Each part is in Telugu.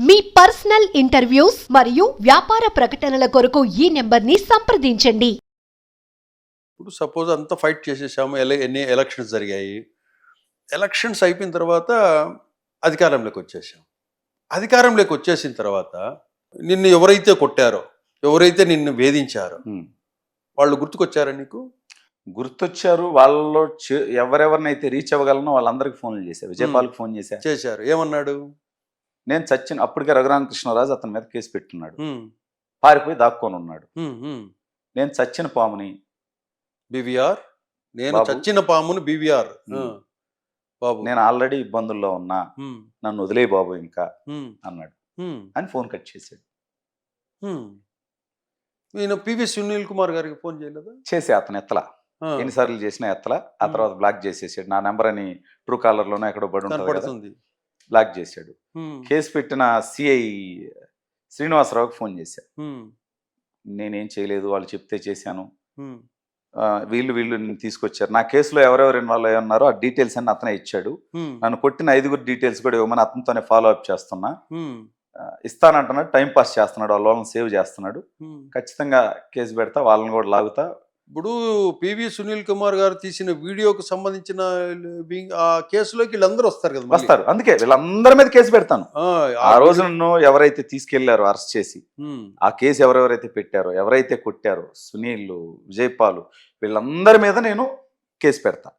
మీ పర్సనల్ ఇంటర్వ్యూస్ మరియు వ్యాపార ప్రకటనల కొరకు ఈ నెంబర్ని సంప్రదించండి. ఇప్పుడు సపోజ్ అంతా ఫైట్ చేసేసాము ఎల ఎన్ని ఎలక్షన్స్ జరిగాయి. ఎలక్షన్స్ అయిపోయిన తర్వాత అధికారంలోకి వచ్చేసాం. అధికారంలోకి వచ్చేసిన తర్వాత నిన్ను ఎవరైతే కొట్టారో ఎవరైతే నిన్ను వేధించారో. వాళ్ళు గుర్తుకొచ్చారా నీకు? గుర్తొచ్చారు. వాళ్ళలో చే- ఎవరెవరినైతే రీచ్ అవ్వగలనో వాళ్ళందరికీ ఫోన్లు చేశారు విజయపాల్కి ఫోన్ చేశా. చేశారు. ఏమన్నాడు? నేను చచ్చిన అప్పటికే రఘురామకృష్ణరాజు అతని మీద కేసు పెట్టున్నాడు. పారిపోయి దాక్కొని ఉన్నాడు. నేను చచ్చిన పాముని బీవీఆర్? నేను. చచ్చిన పామును బీవీఆర్. బాబు. నేను ఆల్రెడీ ఇబ్బందుల్లో ఉన్నా. నన్ను వదిలే బాబు ఇంకా అన్నాడు. అని ఫోన్ కట్ చేశాడు. నేను పివి సునీల్ కుమార్ గారికి ఫోన్ చేయలేదా? చేసే అతను ఎత్తలా. ఎన్నిసార్లు చేసినా ఎత్తలా. ఆ. తర్వాత బ్లాక్ చేసేసాడు. నా నెంబర్ అని ట్రూ కాలర్లోనే ఎక్కడో పడి ఉంటుంది బ్లాక్ చేశాడు. కేసు పెట్టిన సిఐ శ్రీనివాసరావుకి ఫోన్ చేశా. హ్మ్, నేనేం చేయలేదు వాళ్ళు చెప్తే చేశాను. వీళ్ళు వీళ్ళు తీసుకొచ్చారు. నా కేసులో ఎవరెవరు ఇన్వాల్వ్ అయ్యి ఉన్నారో ఆ డీటెయిల్స్ అన్ని అతనే ఇచ్చాడు. నన్ను కొట్టిన ఐదుగురు డీటెయిల్స్ కూడా ఇవ్వమని అతనితోనే ఫాలో అప్ చేస్తున్నా. ఇస్తానంటున్నాడు టైం పాస్ చేస్తున్నాడు వాళ్ళ వాళ్ళని సేవ్ చేస్తున్నాడు. ఖచ్చితంగా కేసు పెడతా వాళ్ళని కూడా లాగుతా. ఇప్పుడు పివి సునీల్ కుమార్ గారు తీసిన వీడియోకు సంబంధించిన ఆ కేసులోకి వీళ్ళందరూ వస్తారు కదా. వస్తారు. అందుకే వీళ్ళందరి మీద కేసు పెడతాను. ఆ, రోజు నన్ను ఎవరైతే తీసుకెళ్ళారో అరెస్ట్ చేసి ఆ కేసు ఎవరెవరైతే పెట్టారో ఎవరైతే కొట్టారో సునీల్ విజయపాలు వీళ్ళందరి మీద నేను కేసు పెడతా.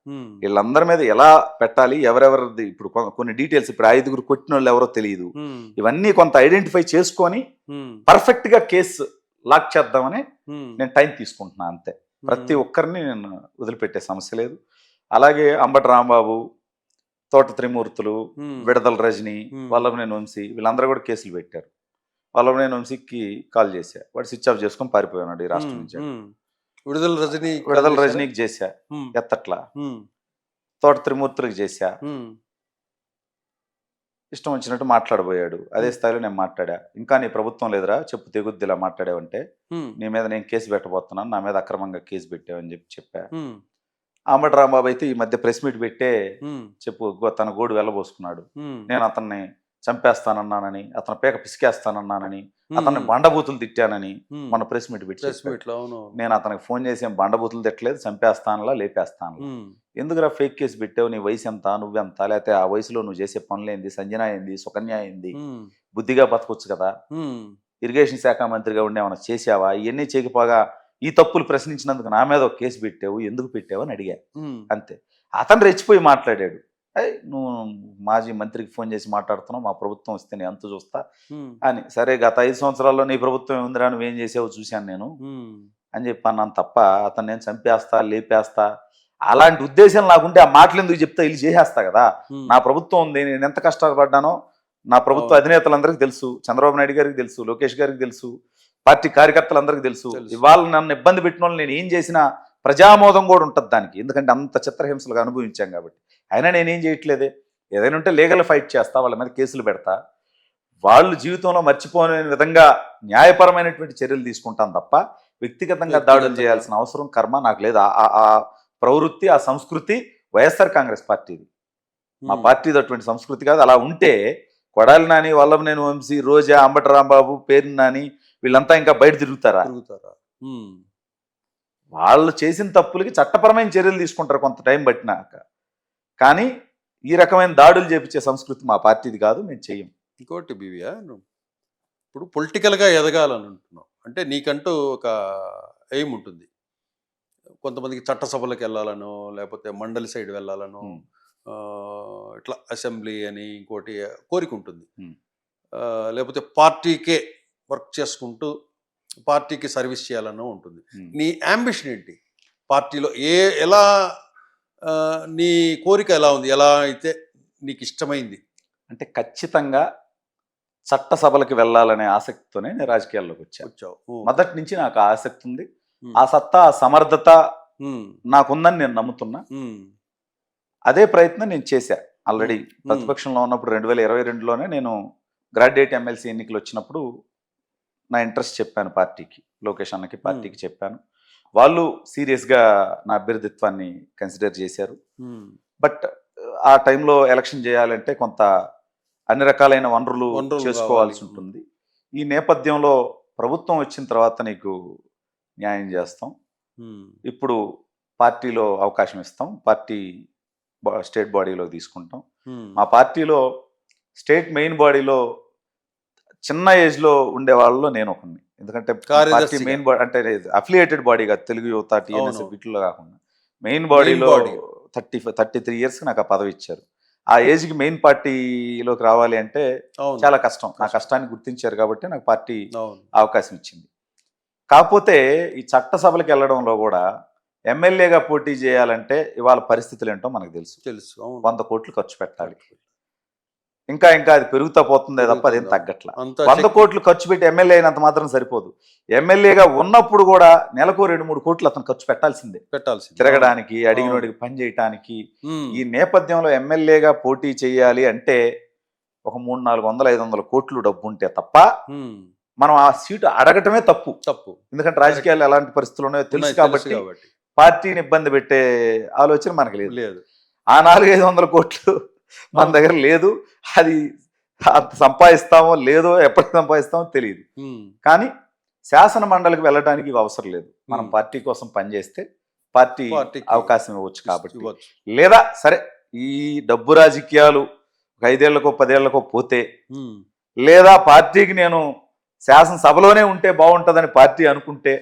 వీళ్ళందరి మీద ఎలా పెట్టాలి ఎవరెవరిది ఇప్పుడు కొన్ని డీటెయిల్స్ ఇప్పుడు ఐదుగురు కొట్టిన వాళ్ళు ఎవరో తెలియదు. ఇవన్నీ కొంత ఐడెంటిఫై చేసుకొని పర్ఫెక్ట్గా కేసు లాక్ చేద్దామని నేను టైం తీసుకుంటున్నా అంతే. ప్రతి ఒక్కరిని నేను వదిలిపెట్టే సమస్య లేదు. అలాగే అంబటి రాంబాబు తోట త్రిమూర్తులు విడదల రజని. వల్లభనేని వంశీ వీళ్ళందరూ కూడా కేసులు పెట్టారు. వల్లభనేని వంశీకి కాల్ చేశా. వాడు స్విచ్ ఆఫ్ చేసుకొని పారిపోయాడు ఈ రాష్ట్రం నుంచి. విడుదల రజనీ విడదల రజనీకి చేశా. ఎత్తట్లా. తోట త్రిమూర్తులకు చేశా. ఇష్టం వచ్చినట్టు మాట్లాడబోయాడు. అదే స్థాయిలో నేను మాట్లాడా. ఇంకా నీ ప్రభుత్వం లేదురా చెప్పు తెగుద్ది ఇలా మాట్లాడావంటే. హ్మ్, నీ మీద నేను కేసు పెట్టబోతున్నాను నా మీద అక్రమంగా కేసు పెట్టావని చెప్పి చెప్పా. హ్మ్, అంబటి రాంబాబు అయితే ఈ మధ్య ప్రెస్ మీట్ పెట్టే చెప్పు తన గోడు వెళ్ళబోసుకున్నాడు. నేను అతన్ని చంపేస్తానన్నానని అతని పేక పిసికేస్తానన్నానని అతన్ని బండబూతులు తిట్టానని. మన ప్రెస్ మీట్ పెట్టి నేను అతనికి ఫోన్ చేసి ఏం బండబూతులు తిట్టలేదు చంపేస్తానులా లేపేస్తానులా. హ్మ్, ఎందుకురా ఫేక్ కేసు పెట్టావు? నీ వయసు ఎంత? నువ్వెంత? లేకపోతే ఆ వయసులో నువ్వు చేసే పనులేంది? సంజన ఏంది సుకన్య ఏంది బుద్ధిగా బతకొచ్చు కదా? ఇరిగేషన్ శాఖ మంత్రిగా ఉండి ఏమైనా చేసావా ఇవన్నీ చేయకపోగా ఈ తప్పులు ప్రశ్నించినందుకు నా మీద ఒక కేసు పెట్టావు ఎందుకు పెట్టావు అని అడిగా. అంతే. అతను రెచ్చిపోయి మాట్లాడాడు. అయ్ నువ్వు మాజీ మంత్రికి ఫోన్ చేసి మాట్లాడుతున్నావు మా ప్రభుత్వం వస్తే నేను ఎంత చూస్తా అని. సరే గత ఐదు సంవత్సరాల్లో నీ ప్రభుత్వం ఏముందిరా నువ్వేం చేసావో చూశాను నేను అని చెప్పి అన్నాను తప్ప అతను నేను చంపేస్తా లేపేస్తా. అలాంటి ఉద్దేశం నాకుంటే ఆ మాటలు ఎందుకు చెప్తా? ఇల్లు చేసేస్తా కదా. నా ప్రభుత్వం ఉంది నేను ఎంత కష్టపడ్డానో నా ప్రభుత్వ. అధినేతలందరికీ తెలుసు చంద్రబాబు నాయుడు గారికి తెలుసు లోకేష్ గారికి తెలుసు పార్టీ కార్యకర్తలందరికీ తెలుసు. ఇవాళ నన్ను ఇబ్బంది పెట్టిన వాళ్ళు నేను ఏం చేసినా ప్రజామోదం కూడా ఉంటుంది దానికి. ఎందుకంటే అంత చిత్రహింసలుగా అనుభవించాం కాబట్టి. అయినా నేనేం చేయట్లేదే. ఏదైనా ఉంటే లీగల్ ఫైట్ చేస్తా వాళ్ళ మీద కేసులు పెడతా. వాళ్ళు జీవితంలో మర్చిపోని విధంగా న్యాయపరమైనటువంటి చర్యలు తీసుకుంటాను తప్ప వ్యక్తిగతంగా దాడులు. చేయాల్సిన అవసరం కర్మ నాకు లేదు. ఆ- ప్రవృత్తి ఆ సంస్కృతి వైఎస్ఆర్ కాంగ్రెస్ పార్టీది. మా. పార్టీది అటువంటి సంస్కృతి కాదు. అలా ఉంటే కొడాలి నాని వల్లభనేని వంశీ రోజా అంబటి రాంబాబు పేరు నాని వీళ్ళంతా ఇంకా బయట తిరుగుతారా? తిరుగుతారా. వాళ్ళు చేసిన తప్పులకి చట్టపరమైన చర్యలు తీసుకుంటారు కొంత టైం పట్టినాక. కానీ ఈ రకమైన దాడులు చేపించే సంస్కృతి మా పార్టీది కాదు మేము చెయ్యం. ఇంకోటి బివియా ఇప్పుడు పొలిటికల్గా ఎదగాలని అంటున్నావు. అంటే నీకంటూ ఒక ఎయిమ్ ఉంటుంది. కొంతమందికి చట్టసభలకు వెళ్ళాలనో లేకపోతే మండలి సైడ్ వెళ్ళాలనో ఇట్లా అసెంబ్లీ అని ఇంకోటి కోరిక ఉంటుంది. లేకపోతే పార్టీకే వర్క్ చేసుకుంటూ పార్టీకి సర్వీస్ చేయాలనో ఉంటుంది. నీ అంబిషన్ ఏంటి? పార్టీలో ఏ ఎలా నీ కోరిక ఎలా ఉంది ఎలా అయితే నీకు ఇష్టమైంది అంటే ఖచ్చితంగా చట్టసభలకు వెళ్ళాలనే ఆసక్తితోనే నేను రాజకీయాల్లోకి వచ్చాను వచ్చావు. మొదటి నుంచి నాకు ఆసక్తి ఉంది. ఆ సత్తా ఆ సమర్థత. నాకుందని నేను నమ్ముతున్నా. అదే ప్రయత్నం నేను చేశా ఆల్రెడీ. ప్రతిపక్షంలో ఉన్నప్పుడు రెండు వేల ఇరవై రెండులోనే నేను గ్రాడ్యుయేట్ ఎమ్మెల్సీ ఎన్నికలు వచ్చినప్పుడు నా ఇంట్రెస్ట్ చెప్పాను పార్టీకి లోకేష్ అన్నకి పార్టీకి చెప్పాను వాళ్ళు సీరియస్గా నా అభ్యర్థిత్వాన్ని కన్సిడర్ చేశారు. బట్ ఆ టైంలో ఎలక్షన్ చేయాలంటే కొంత అన్ని రకాలైన వనరులు చేసుకోవాల్సి కావాలి. ఉంటుంది. ఈ నేపథ్యంలో ప్రభుత్వం వచ్చిన తర్వాత నీకు న్యాయం చేస్తాం. ఇప్పుడు పార్టీలో అవకాశం ఇస్తాం. పార్టీ స్టేట్ బాడీలో తీసుకుంటాం. మా పార్టీలో స్టేట్ మెయిన్ బాడీలో చిన్న ఏజ్లో ఉండే వాళ్ళలో నేను ఒకరిని ఎందుకంటే పార్టీ. మెయిన్ బాడీ అంటే అఫిలియేటెడ్ బాడీ కాదు తెలుగు యువత టీఎన్ఎస్. వీటిలో కాకుండా. మెయిన్ బాడీలో. థర్టీ థర్టీ త్రీ ఇయర్స్ నాకు ఆ పదవి ఇచ్చారు. ఆ ఏజ్కి మెయిన్ పార్టీలోకి రావాలి అంటే చాలా కష్టం. నా కష్టం. కష్టాన్ని గుర్తించారు కాబట్టి నాకు పార్టీ అవకాశం ఇచ్చింది. కాకపోతే ఈ చట్టసభలకు వెళ్ళడంలో కూడా ఎమ్మెల్యేగా పోటీ చేయాలంటే ఇవాళ పరిస్థితులు ఏంటో మనకు తెలుసు. తెలుసు వంద కోట్లు ఖర్చు పెట్టాలి. ఇంకా ఇంకా అది పెరుగుతా పోతుందే తప్ప అదేం? తగ్గట్ల. వంద కోట్లు ఖర్చు పెట్టి ఎమ్మెల్యే అయినంత మాత్రం సరిపోదు. ఎమ్మెల్యేగా ఉన్నప్పుడు కూడా నెలకు రెండు మూడు కోట్లు అతను ఖర్చు పెట్టాల్సిందే. పెట్టాల్సింది. తిరగడానికి అడిగినోడికి పని చేయటానికి. ఈ నేపథ్యంలో ఎమ్మెల్యేగా పోటీ చేయాలి అంటే ఒక మూడు నాలుగు వందల ఐదు వందల కోట్లు డబ్బు ఉంటే తప్ప మనం ఆ సీటు అడగటమే తప్పు. తప్పు. ఎందుకంటే రాజకీయాలు ఎలాంటి పరిస్థితులు ఉన్నాయో తెలుసు కాబట్టి పార్టీని ఇబ్బంది పెట్టే ఆలోచన మనకు లేదు. లేదు. ఆ నాలుగైదు వందల కోట్లు మన దగ్గర లేదు. అది సంపాదిస్తామో లేదో ఎప్పటికి సంపాదిస్తామో తెలియదు. కానీ శాసన మండలికి వెళ్ళడానికి ఇవి అవసరం లేదు. మనం. పార్టీ కోసం పనిచేస్తే పార్టీ అవకాశం ఇవ్వచ్చు కాబట్టి. లేదా సరే ఈ డబ్బు రాజకీయాలు ఒక ఐదేళ్ళకో పదేళ్ళకో పోతే లేదా పార్టీకి నేను శాసనసభలోనే ఉంటే బాగుంటుందని పార్టీ అనుకుంటే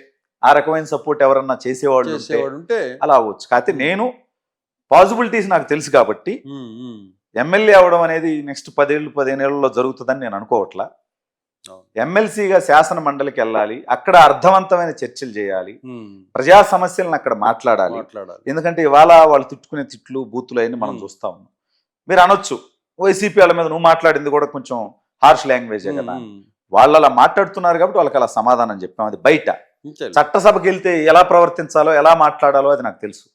ఆ రకమైన సపోర్ట్ ఎవరన్నా చేసేవాళ్ళు అలా అవ్వచ్చు. కాకపోతే నేను పాసిబిలిటీస్ నాకు తెలుసు కాబట్టి ఎమ్మెల్యే అవడం అనేది నెక్స్ట్ పదేళ్ళు పదిహేనేళ్ళలో జరుగుతుందని నేను అనుకోవట్లా. ఎమ్మెల్సీగా శాసన మండలికి వెళ్ళాలి అక్కడ అర్థవంతమైన చర్చలు చేయాలి ప్రజా సమస్యలను అక్కడ మాట్లాడాలి. ఎందుకంటే ఇవాళ వాళ్ళు తిట్టుకునే తిట్లు బూతులు అవన్నీ మనం. చూస్తా ఉన్నాం. మీరు అనొచ్చు వైసీపీ వాళ్ళ మీద నువ్వు మాట్లాడింది కూడా కొంచెం హార్ష్ లాంగ్వేజే కదా. వాళ్ళు అలా మాట్లాడుతున్నారు కాబట్టి వాళ్ళకి అలా సమాధానం చెప్పాం అది బయట. చట్టసభకి వెళ్తే ఎలా ప్రవర్తించాలో ఎలా మాట్లాడాలో అది నాకు తెలుసు.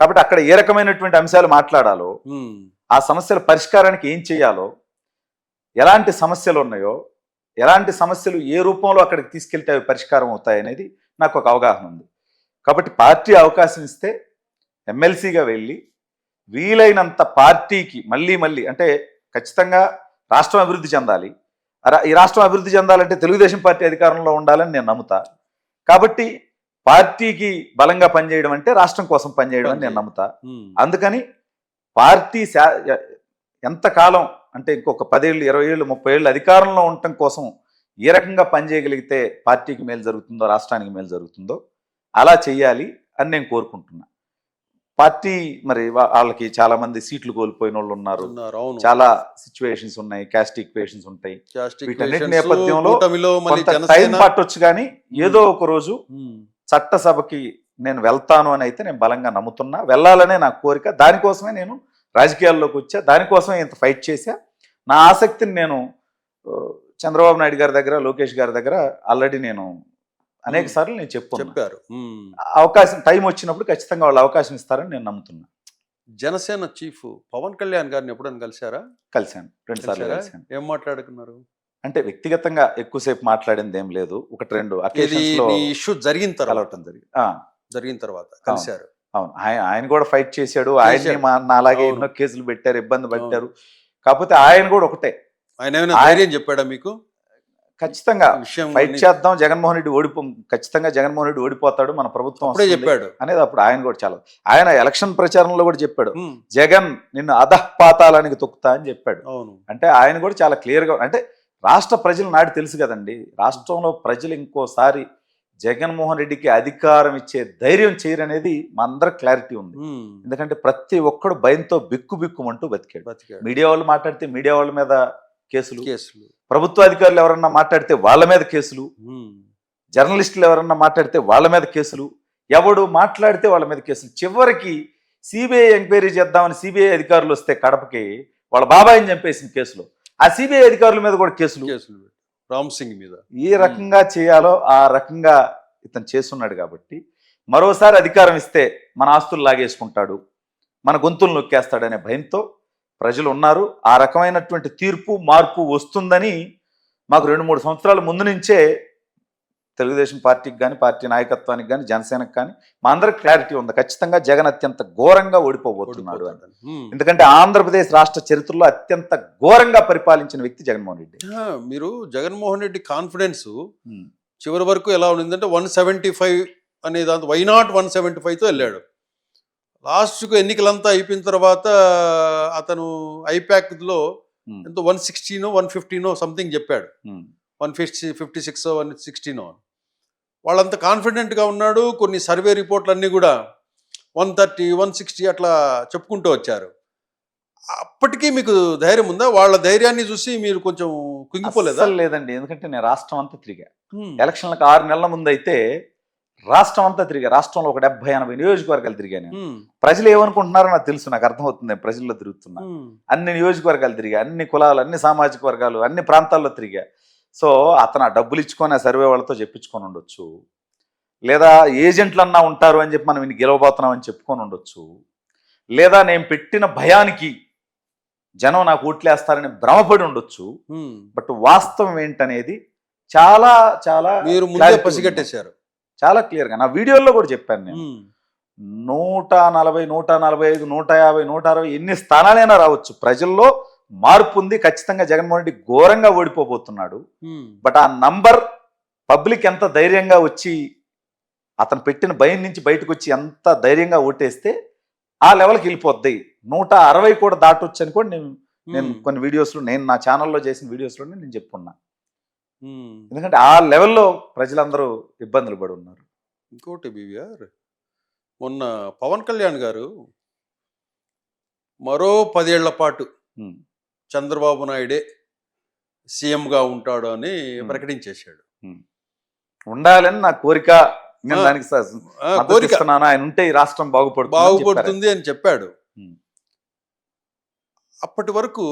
కాబట్టి అక్కడ ఏ రకమైనటువంటి అంశాలు మాట్లాడాలో ఆ సమస్యల పరిష్కారానికి ఏం చేయాలో ఎలాంటి సమస్యలు ఉన్నాయో ఎలాంటి సమస్యలు ఏ రూపంలో అక్కడికి తీసుకెళ్తే అవి పరిష్కారం అవుతాయి అనేది నాకు ఒక అవగాహన ఉంది. కాబట్టి పార్టీ అవకాశం ఇస్తే ఎమ్మెల్సీగా వెళ్ళి వీలైనంత పార్టీకి మళ్ళీ మళ్ళీ అంటే ఖచ్చితంగా రాష్ట్రం అభివృద్ధి చెందాలి. ఈ రాష్ట్రం అభివృద్ధి చెందాలంటే తెలుగుదేశం పార్టీ అధికారంలో ఉండాలని నేను నమ్ముతా. కాబట్టి పార్టీకి బలంగా పనిచేయడం అంటే రాష్ట్రం కోసం పనిచేయడం అని నేను నమ్ముతా. అందుకని పార్టీ ఎంతకాలం అంటే ఇంకొక పదేళ్ళు ఇరవై ఏళ్ళు ముప్పై ఏళ్ళు అధికారంలో ఉండటం కోసం ఏ రకంగా పనిచేయగలిగితే పార్టీకి మేలు జరుగుతుందో రాష్ట్రానికి మేలు జరుగుతుందో అలా చెయ్యాలి అని నేను కోరుకుంటున్నా. పార్టీ మరి వాళ్ళకి చాలా మంది సీట్లు కోల్పోయిన వాళ్ళు ఉన్నారు. చాలా సిచ్యువేషన్స్ ఉన్నాయి క్యాస్ట్ ఈక్వేషన్స్ ఉంటాయి. వీటన్నిటి నేపథ్యంలో టైం పట్టొచ్చు కానీ ఏదో ఒక రోజు చట్టసభకి నేను వెళ్తాను అని అయితే నేను బలంగా నమ్ముతున్నా. వెళ్ళాలనే నా కోరిక. దానికోసమే నేను రాజకీయాల్లోకి వచ్చా. దానికోసమే ఇంత ఫైట్ చేశా. నా ఆసక్తిని నేను చంద్రబాబు నాయుడు గారి దగ్గర లోకేష్ గారి దగ్గర ఆల్రెడీ నేను అనేక సార్లు నేను చెప్పుకున్నా చెప్పారు. అవకాశం టైం వచ్చినప్పుడు ఖచ్చితంగా వాళ్ళు అవకాశం ఇస్తారని నేను నమ్ముతున్నా. జనసేన చీఫ్ పవన్ కళ్యాణ్ గారిని ఎప్పుడైనా కలిశారా? కలిశాను. రెండు సార్లు? కలిశాను. ఏం మాట్లాడుకున్నారు? అంటే వ్యక్తిగతంగా ఎక్కువసేపు మాట్లాడింది ఏం లేదు. ఒకటి రెండు ఇష్యూ జరిగిన తర్వాత. జరిగింది. జరిగిన తర్వాత కలిశారు. అవును. ఆయన ఆయన కూడా ఫైట్ చేశాడు. నాలాగే అవును. ఎన్నో కేసులు పెట్టారు ఇబ్బంది పెట్టారు. కాకపోతే ఆయన కూడా ఒకటే. ఆయన ఆయన- ధైర్యం చెప్పాడా మీకు? ఖచ్చితంగా ఫైట్ చేద్దాం జగన్మోహన్ రెడ్డి ఓడిపో ఖచ్చితంగా జగన్మోహన్ రెడ్డి ఓడిపోతాడు మన ప్రభుత్వం చెప్పాడు. అనేది అప్పుడు ఆయన కూడా చాలా ఆయన ఎలక్షన్ ప్రచారంలో కూడా చెప్పాడు. జగన్ నిన్ను అధపాతాలానికి తొక్కుతా అని చెప్పాడు. అవును. అంటే ఆయన కూడా చాలా క్లియర్గా అంటే రాష్ట్ర ప్రజలు నాటి తెలుసు కదండి. రాష్ట్రంలో ప్రజలు ఇంకోసారి జగన్మోహన్ రెడ్డికి అధికారం ఇచ్చే ధైర్యం చేయరనేది మా అందరి క్లారిటీ ఉంది. ఎందుకంటే ప్రతి ఒక్కడు భయంతో బిక్కు బిక్కుమంటూ బతికాడు. బతికాడు. మీడియా వాళ్ళు మాట్లాడితే మీడియా వాళ్ళ మీద కేసులు కేసులు. ప్రభుత్వ అధికారులు ఎవరన్నా మాట్లాడితే వాళ్ళ మీద కేసులు జర్నలిస్టులు ఎవరన్నా మాట్లాడితే వాళ్ళ మీద కేసులు ఎవడు మాట్లాడితే వాళ్ళ మీద కేసులు. చివరికి సిబిఐ ఎంక్వైరీ చేద్దామని సిబిఐ అధికారులు వస్తే కడపకి వాళ్ళ బాబాయిని చంపేసిన కేసులో. ఆ సిబిఐ అధికారుల మీద కూడా కేసులు. కేసులు. రామ్ సింగ్ మీద. ఏ రకంగా చేయాలో ఆ రకంగా ఇతను చేస్తున్నాడు కాబట్టి మరోసారి అధికారం ఇస్తే మన ఆస్తులు లాగేసుకుంటాడు మన గొంతులు నొక్కేస్తాడనే భయంతో ప్రజలు ఉన్నారు. ఆ రకమైనటువంటి తీర్పు మార్పు వస్తుందని మాకు రెండు మూడు సంవత్సరాల ముందు నుంచే తెలుగుదేశం పార్టీకి కానీ పార్టీ నాయకత్వానికి కానీ జనసేనకి కానీ మా అందరికి క్లారిటీ ఉంది. ఖచ్చితంగా జగన్ అత్యంత ఘోరంగా ఓడిపోబోతున్నాడు అని. ఎందుకంటే ఆంధ్రప్రదేశ్ రాష్ట్ర చరిత్రలో అత్యంత ఘోరంగా పరిపాలించిన వ్యక్తి జగన్మోహన్ రెడ్డి. మీరు జగన్మోహన్ రెడ్డి కాన్ఫిడెన్స్ చివరి వరకు ఎలా ఉండిందంటే వన్ సెవెంటీ ఫైవ్ అనే దాంతో వై నాట్ వన్ సెవెంటీ ఫైవ్తో వెళ్ళాడు. లాస్ట్కు ఎన్నికలంతా అయిపోయిన తర్వాత అతను ఐప్యాక్లో ఎంతో వన్ సిక్స్టీనో వన్ ఫిఫ్టీనో సంథింగ్ చెప్పాడు. One fifty fifty six one సిక్స్టీనో వాళ్ళంత కాన్ఫిడెంట్గా ఉన్నాడు కొన్ని సర్వే రిపోర్ట్లు అన్నీ కూడా వన్ థర్టీ వన్ సిక్స్టీ అట్లా చెప్పుకుంటూ వచ్చారు. అప్పటికీ మీకు ధైర్యం ఉందా? వాళ్ళ ధైర్యాన్ని చూసి మీరు కొంచెం కుంగిపోలేదా? లేదండి. ఎందుకంటే నేను రాష్ట్రం అంతా తిరిగా. ఎలక్షన్లకు ఆరు నెలల ముందు అయితే రాష్ట్రం అంతా తిరిగా. రాష్ట్రంలో ఒక డెబ్బై ఎనభై నియోజకవర్గాలు తిరిగాను. ప్రజలు ఏమనుకుంటున్నారో నాకు తెలుసు నాకు అర్థమవుతుంది నేను ప్రజల్లో తిరుగుతున్నా. అన్ని నియోజకవర్గాలు తిరిగా అన్ని కులాలు అన్ని సామాజిక వర్గాలు అన్ని ప్రాంతాల్లో తిరిగా. సో అతను ఆ డబ్బులు ఇచ్చుకొని ఆ సర్వే వాళ్ళతో చెప్పించుకొని ఉండొచ్చు లేదా ఏజెంట్లు అన్నా ఉంటారు అని చెప్పి మనం ఇన్ని గెలవబోతున్నాం అని చెప్పుకొని ఉండొచ్చు లేదా నేను పెట్టిన భయానికి జనం నాకు ఓట్లేస్తారని భ్రమపడి ఉండొచ్చు. బట్ వాస్తవం ఏంటనేది చాలా చాలా మీరు ముందే. పసిగట్టేశారు చాలా క్లియర్గా నా వీడియోలో కూడా చెప్పాను నేను. నూట నలభై నూట నలభై ఐదు నూట యాభై నూట అరవై ఎన్ని స్థానాలైనా రావచ్చు ప్రజల్లో మార్పు ఉంది ఖచ్చితంగా జగన్మోహన్ రెడ్డి ఘోరంగా ఓడిపోబోతున్నాడు. బట్ ఆ నంబర్ పబ్లిక్ ఎంత ధైర్యంగా వచ్చి అతను పెట్టిన భయం నుంచి బయటకు వచ్చి ఎంత ధైర్యంగా ఓటేస్తే ఆ లెవెల్కి వెళ్ళిపోద్ది నూట అరవై కూడా దాటొచ్చు అని కూడా నేను నేను. కొన్ని వీడియోస్లో నేను నా ఛానల్లో చేసిన వీడియోస్లోనే నేను చెప్పుకున్నా. ఎందుకంటే ఆ లెవెల్లో ప్రజలందరూ ఇబ్బందులు పడి ఉన్నారు ఇంకోటి బీవీఆర్ మొన్న పవన్ కళ్యాణ్ గారు మరో పదేళ్ళ పాటు చంద్రబాబు నాయుడే సీఎంగా ఉంటాడు అని. ప్రకటించేశాడు. ఉండాలని నా కోరిక దానికి కోరిక ఆయన ఉంటే ఈ రాష్ట్రం బాగుపడుతుంది చెప్పారు. బాగుపడుతుంది అని చెప్పాడు. అప్పటి వరకు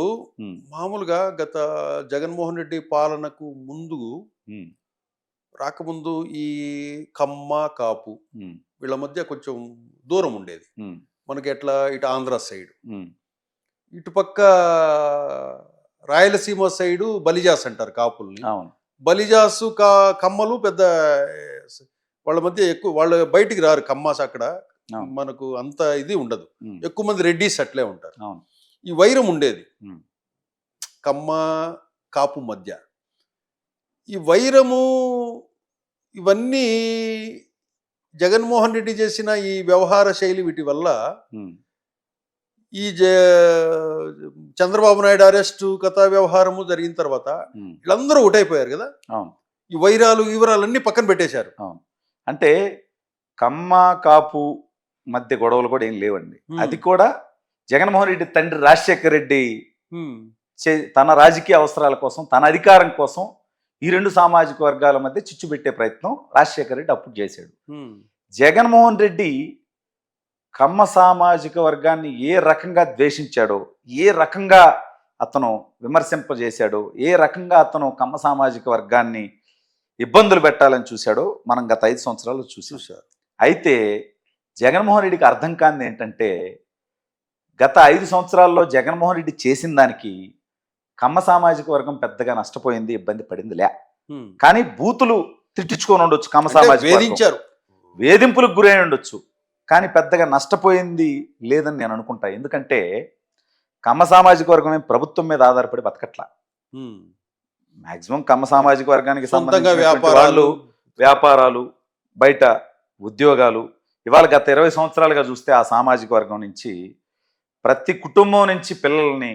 మామూలుగా గత జగన్మోహన్ రెడ్డి పాలనకు ముందు రాకముందు ఈ కమ్మ కాపు వీళ్ళ మధ్య కొంచెం దూరం ఉండేది. మనకి ఎట్లా ఇటు ఆంధ్ర సైడ్. ఇటుపక్క రాయలసీమ సైడు బలిజాస్ అంటారు కాపుల్ని. అవును. బలిజాసు కా కమ్మలు పెద్ద వాళ్ళ మధ్య ఎక్కువ వాళ్ళు బయటికి రారు కమ్మాస్ అక్కడ. మనకు అంత ఇది ఉండదు. ఎక్కువ మంది రెడ్డిస్ అట్లే ఉంటారు. అవును. ఈ వైరం ఉండేది. కమ్మ కాపు మధ్య. ఈ వైరము ఇవన్నీ జగన్మోహన్ రెడ్డి చేసిన ఈ వ్యవహార శైలి వీటి వల్ల ఈ చంద్రబాబు నాయుడు అరెస్టు కథా వ్యవహారము జరిగిన తర్వాత వీళ్ళందరూ ఒకటైపోయారు కదా? ఈ వైరాలు వివరాలు అన్ని పక్కన పెట్టేశారు. అంటే కమ్మ కాపు మధ్య గొడవలు కూడా ఏం లేవండి. అది కూడా జగన్మోహన్ రెడ్డి తండ్రి రాజశేఖర్ రెడ్డి తన రాజకీయ అవసరాల కోసం తన అధికారం కోసం ఈ రెండు సామాజిక వర్గాల మధ్య చిచ్చు పెట్టే ప్రయత్నం రాజశేఖర్ రెడ్డి అప్పుడు చేశాడు. జగన్మోహన్ రెడ్డి కమ్మ సామాజిక వర్గాన్ని ఏ రకంగా ద్వేషించాడో ఏ రకంగా అతను విమర్శింపజేశాడో ఏ రకంగా అతను కమ్మ సామాజిక వర్గాన్ని ఇబ్బందులు పెట్టాలని చూశాడో మనం గత ఐదు సంవత్సరాలు చూసాం అయితే జగన్మోహన్ రెడ్డికి అర్థం కానిది ఏంటంటే గత ఐదు సంవత్సరాల్లో జగన్మోహన్ రెడ్డి చేసిన దానికి కమ్మ సామాజిక వర్గం పెద్దగా నష్టపోయింది ఇబ్బంది పడింది లే. కానీ బూతులు తిట్టించుకొని ఉండొచ్చు కమ్మ సామాజిక. వేధించారు. వేధింపులకు గురై ఉండొచ్చు. కానీ పెద్దగా నష్టపోయింది లేదని నేను అనుకుంటా. ఎందుకంటే కమ్మ సామాజిక వర్గం ఏం ప్రభుత్వం మీద ఆధారపడి బతకట్లా. మాక్సిమం కమ్మ సామాజిక వర్గానికి వాళ్ళు వ్యాపారాలు. బయట ఉద్యోగాలు. ఇవాళ గత ఇరవై సంవత్సరాలుగా చూస్తే ఆ సామాజిక వర్గం నుంచి ప్రతి కుటుంబం నుంచి పిల్లల్ని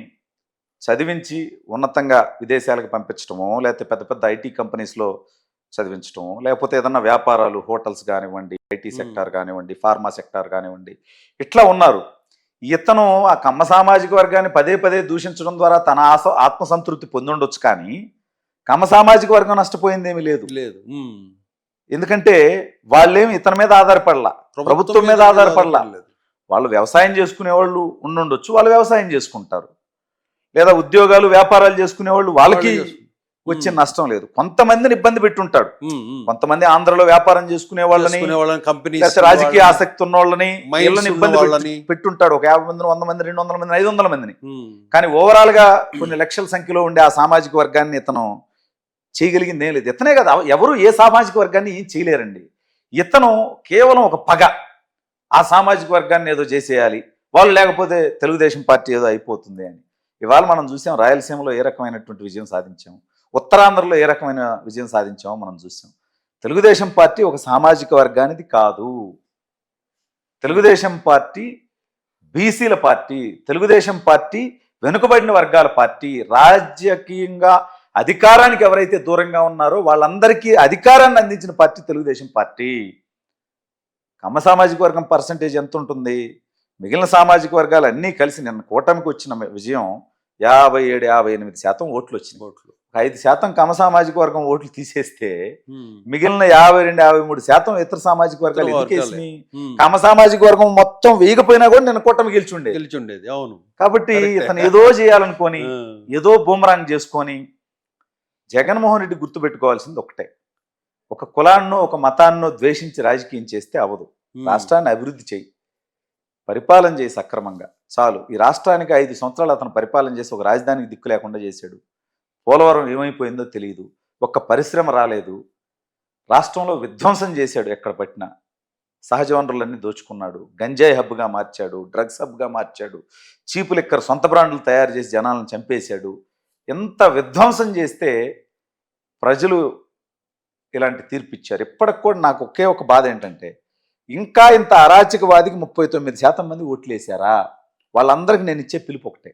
చదివించి ఉన్నతంగా విదేశాలకు పంపించడమో లేకపోతే పెద్ద పెద్ద ఐటీ కంపెనీస్లో చదివించడమో లేకపోతే ఏదన్నా వ్యాపారాలు హోటల్స్ కానివ్వండి ఐటీ. సెక్టార్ కానివ్వండి ఫార్మా సెక్టార్ కానివ్వండి ఇట్లా ఉన్నారు ఇతను ఆ కమ్మ సామాజిక వర్గాన్ని పదే పదే దూషించడం ద్వారా తన ఆస ఆత్మసంతృప్తి పొంది ఉండొచ్చు కానీ కమ్మ సామాజిక వర్గం నష్టపోయింది ఏమీ లేదు లేదు. ఎందుకంటే వాళ్ళేమి ఇతని మీద ఆధారపడలా ప్రభుత్వం మీద ఆధారపడలా. వాళ్ళు వ్యవసాయం చేసుకునే వాళ్ళు ఉండుండొచ్చు వాళ్ళు వ్యవసాయం చేసుకుంటారు లేదా ఉద్యోగాలు వ్యాపారాలు చేసుకునే వాళ్ళు వాళ్ళకి. వచ్చే. నష్టం లేదు. కొంతమందిని ఇబ్బంది పెట్టుంటాడు. కొంతమంది ఆంధ్రలో వ్యాపారం చేసుకునే వాళ్ళని లేకపోతే రాజకీయ ఆసక్తి ఉన్న వాళ్ళని ఇబ్బంది పెట్టుంటాడు. ఒక యాభై మందిని వంద మంది రెండు వందల మంది ఐదు వందల మందిని. కానీ ఓవరాల్గా కొన్ని లక్షల సంఖ్యలో ఉండే ఆ సామాజిక వర్గాన్ని ఇతను చేయగలిగింది ఏం లేదు. ఇతనే కదా. ఎవరు ఏ సామాజిక వర్గాన్ని ఏం చేయలేరండి. ఇతను కేవలం ఒక పగ. ఆ సామాజిక వర్గాన్ని ఏదో చేసేయాలి. వాళ్ళు లేకపోతే తెలుగుదేశం పార్టీ ఏదో అయిపోతుంది అని. ఇవాళ మనం చూసాం రాయలసీమలో ఏ రకమైనటువంటి విజయం సాధించాం. ఉత్తరాంధ్రలో ఏ రకమైన విజయం సాధించామో మనం చూసాం. తెలుగుదేశం పార్టీ ఒక సామాజిక వర్గానిది కాదు. తెలుగుదేశం పార్టీ బీసీల పార్టీ తెలుగుదేశం పార్టీ వెనుకబడిన వర్గాల పార్టీ రాజకీయంగా అధికారానికి ఎవరైతే దూరంగా ఉన్నారో వాళ్ళందరికీ అధికారాన్ని అందించిన పార్టీ తెలుగుదేశం పార్టీ. కమ్మ సామాజిక వర్గం పర్సంటేజ్ ఎంత ఉంటుంది? మిగిలిన సామాజిక వర్గాలు అన్నీ కలిసి నిన్న కూటమికి వచ్చిన విజయం యాభై ఏడు యాభై ఎనిమిది శాతం ఓట్లు వచ్చింది ఓట్లు. ఐదు శాతం కమ్మ సామాజిక వర్గం ఓట్లు తీసేస్తే. మిగిలిన యాభై రెండు యాభై మూడు శాతం ఇతర సామాజిక వర్గాలు ఇతర ఎందుకు వర్గాలే. వేసినాయి? ఉమ్. కమ్మ సామాజిక వర్గం మొత్తం వేయకపోయినా కూడా నిన్న కూటమి గెలిచుండే గెలిచి ఉండేది అవును కాబట్టి. ఇతను ఏదో చేయాలనుకొని. ఏదో బూమరాంగ్ చేసుకొని జగన్మోహన్ రెడ్డి గుర్తుపెట్టుకోవాల్సింది ఒకటే ఒక కులాన్నో ఒక మతాన్నో ద్వేషించి రాజకీయం చేస్తే అవదు. రాష్ట్రాన్ని అభివృద్ధి చేయి పరిపాలన చేయి సక్రమంగా చాలు ఈ రాష్ట్రానికి ఐదు సంవత్సరాలు అతను పరిపాలన చేసి ఒక రాజధానికి దిక్కు లేకుండా చేశాడు పోలవరం ఏమైపోయిందో తెలియదు ఒక్క పరిశ్రమ రాలేదు. రాష్ట్రంలో విధ్వంసం చేశాడు ఎక్కడ పట్టినా. సహజ వనరులన్నీ దోచుకున్నాడు. గంజాయి హబ్గా మార్చాడు. డ్రగ్స్ హబ్గా మార్చాడు. చీపు లిక్కర్ సొంత బ్రాండ్లు తయారు చేసి జనాలను చంపేశాడు. ఎంత విధ్వంసం చేస్తే ప్రజలు ఇలాంటి తీర్పు ఇచ్చారు ఇప్పటికి కూడా నాకు ఒకే ఒక బాధ ఏంటంటే ఇంకా ఇంత అరాచకవాదికి ముప్పై తొమ్మిది శాతం మంది ఓట్లు వేశారా వాళ్ళందరికీ నేను ఇచ్చే పిలుపు ఒకటే.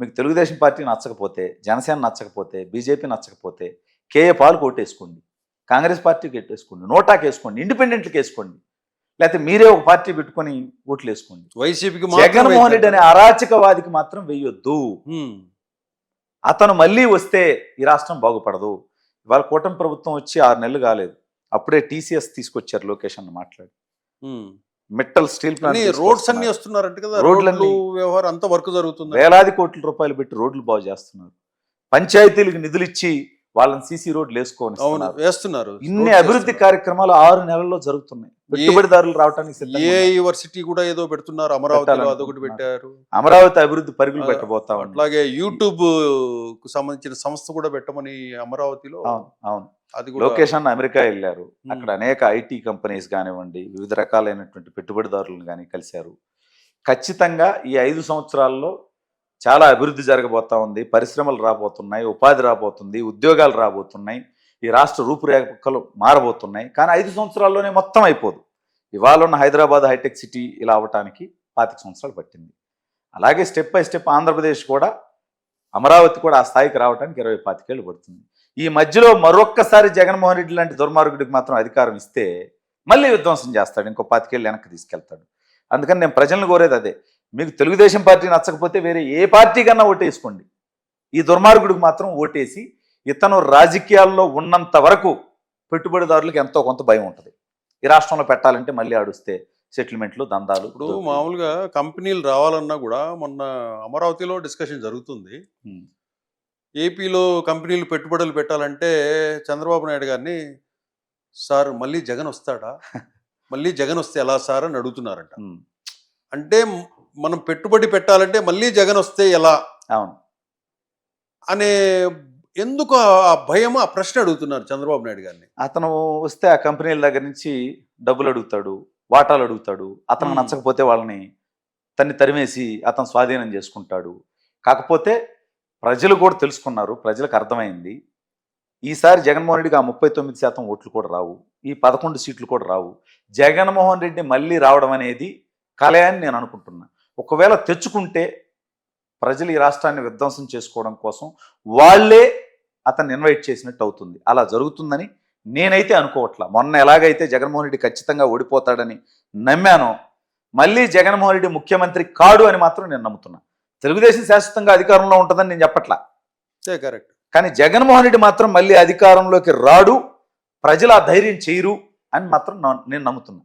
మీకు తెలుగుదేశం పార్టీ నచ్చకపోతే జనసేన నచ్చకపోతే బీజేపీ నచ్చకపోతే కేఏ పాలకు ఓటేసుకోండి. కాంగ్రెస్ పార్టీకి ఓటేసుకోండి నోటాకి వేసుకోండి. ఇండిపెండెంట్కి వేసుకోండి. లేకపోతే మీరే ఒక పార్టీ పెట్టుకొని ఓట్లు వేసుకోండి. వైసీపీకి జగన్మోహన్ రెడ్డి అనే అరాచకవాదికి మాత్రం వెయ్యొద్దు. అతను మళ్ళీ వస్తే ఈ రాష్ట్రం బాగుపడదు. ఇవాళ కూటమి ప్రభుత్వం వచ్చి ఆరు నెలలు కాలేదు. అప్పుడే టీసీఎస్ తీసుకొచ్చారు లోకేష్ అన్న మాట్లాడి. మిట్టల్ స్టీల్ ప్లాంట్ రోడ్స్ అన్ని వస్తున్నారంట కదా. రోడ్లు వ్యవహారం అంత వర్క్ జరుగుతుంది. వేలాది కోట్ల రూపాయలు పెట్టి రోడ్లు బాగు చేస్తున్నారు. పంచాయతీలకు నిధులు ఇచ్చి వాళ్ళని సీసీ రోడ్లు వేసుకొని అవును వేస్తున్నారు ఇన్ని అభివృద్ధి. కార్యక్రమాలు ఆరు నెలల్లో జరుగుతున్నాయి పెట్టుబడిదారులు రావడానికి ఏ. యూనివర్సిటీ కూడా ఏదో పెడుతున్నారు అమరావతిలో. అదొకటి పెట్టారు అమరావతి అభివృద్ధి పరుగులు పెట్టబోతా అట్లాగే యూట్యూబ్కు సంబంధించిన సంస్థ కూడా పెట్టమని అమరావతిలో అవును అవును అది కూడా లోకేష్ అన్న అమెరికా వెళ్ళారు. అక్కడ అనేక ఐటీ కంపెనీస్ కానివ్వండి వివిధ రకాలైనటువంటి పెట్టుబడిదారులను కానీ కలిశారు ఖచ్చితంగా ఈ ఐదు సంవత్సరాల్లో చాలా అభివృద్ధి జరగబోతా ఉంది. పరిశ్రమలు రాబోతున్నాయి. ఉపాధి రాబోతుంది. ఉద్యోగాలు రాబోతున్నాయి. ఈ రాష్ట్ర రూపురేఖలు మారబోతున్నాయి. కానీ ఐదు సంవత్సరాల్లోనే మొత్తం అయిపోదు. ఇవాళ ఉన్న హైదరాబాద్ హైటెక్ సిటీ ఇలా అవటానికి పాతిక సంవత్సరాలు పట్టింది. అలాగే స్టెప్ బై స్టెప్ ఆంధ్రప్రదేశ్ కూడా అమరావతి కూడా ఆ స్థాయికి రావడానికి ఇరవై పాతికేళ్ళు పడుతుంది. ఈ మధ్యలో మరొక్కసారి జగన్మోహన్ రెడ్డి లాంటి దుర్మార్గుడికి మాత్రం అధికారం ఇస్తే మళ్ళీ విధ్వంసం చేస్తాడు. ఇంకో పాతికేళ్ళు వెనక్కి తీసుకెళ్తాడు. అందుకని నేను ప్రజలను కోరేది అదే. మీకు తెలుగుదేశం పార్టీ నచ్చకపోతే వేరే ఏ పార్టీ కన్నా ఓటేసుకోండి ఈ దుర్మార్గుడికి మాత్రం ఓటేసి ఇతను రాజకీయాల్లో ఉన్నంత వరకు పెట్టుబడిదారులకు ఎంతో కొంత భయం ఉంటుంది ఈ రాష్ట్రంలో పెట్టాలంటే మళ్ళీ ఆడుస్తే సెటిల్మెంట్లు దందాలు ఇప్పుడు. మామూలుగా కంపెనీలు రావాలన్నా కూడా మొన్న అమరావతిలో డిస్కషన్ జరుగుతుంది. ఏపీలో కంపెనీలు పెట్టుబడులు పెట్టాలంటే చంద్రబాబు నాయుడు గారిని సార్ మళ్ళీ జగన్ వస్తాడా మళ్ళీ జగన్ వస్తే ఎలా సార్ అని అడుగుతున్నారంట. అంటే మనం పెట్టుబడి పెట్టాలంటే మళ్ళీ జగన్ వస్తే ఎలా? అవును. అనే ఎందుకు ఆ భయం ఆ ప్రశ్న అడుగుతున్నారు చంద్రబాబు నాయుడు గారిని? అతను వస్తే ఆ కంపెనీల దగ్గర నుంచి డబ్బులు అడుగుతాడు వాటాలు అడుగుతాడు. అతను. నచ్చకపోతే వాళ్ళని తన్ని తరిమేసి అతను స్వాధీనం చేసుకుంటాడు. కాకపోతే ప్రజలు కూడా తెలుసుకున్నారు ప్రజలకు అర్థమైంది. ఈసారి జగన్మోహన్ రెడ్డికి ఆ ముప్పై తొమ్మిది శాతం ఓట్లు కూడా రావు. ఈ పదకొండు సీట్లు కూడా రావు. జగన్మోహన్ రెడ్డి మళ్ళీ రావడం అనేది కలే అని నేను అనుకుంటున్నా. ఒకవేళ తెచ్చుకుంటే ప్రజలు ఈ రాష్ట్రాన్ని విధ్వంసం చేసుకోవడం కోసం వాళ్ళే అతన్ని ఇన్వైట్ చేసినట్టు అవుతుంది. అలా జరుగుతుందని నేనైతే అనుకోవట్లా. మొన్న ఎలాగైతే జగన్మోహన్ రెడ్డి ఖచ్చితంగా ఓడిపోతాడని నమ్మానో మళ్ళీ జగన్మోహన్ రెడ్డి ముఖ్యమంత్రి కాడు అని మాత్రం నేను నమ్ముతున్నా. తెలుగుదేశం శాశ్వతంగా అధికారంలో ఉంటుందని నేను చెప్పట్లా. కరెక్ట్. కానీ జగన్మోహన్ రెడ్డి మాత్రం మళ్ళీ అధికారంలోకి రాడు ప్రజలు ఆ ధైర్యం చేయరు అని మాత్రం నేను నమ్ముతున్నా.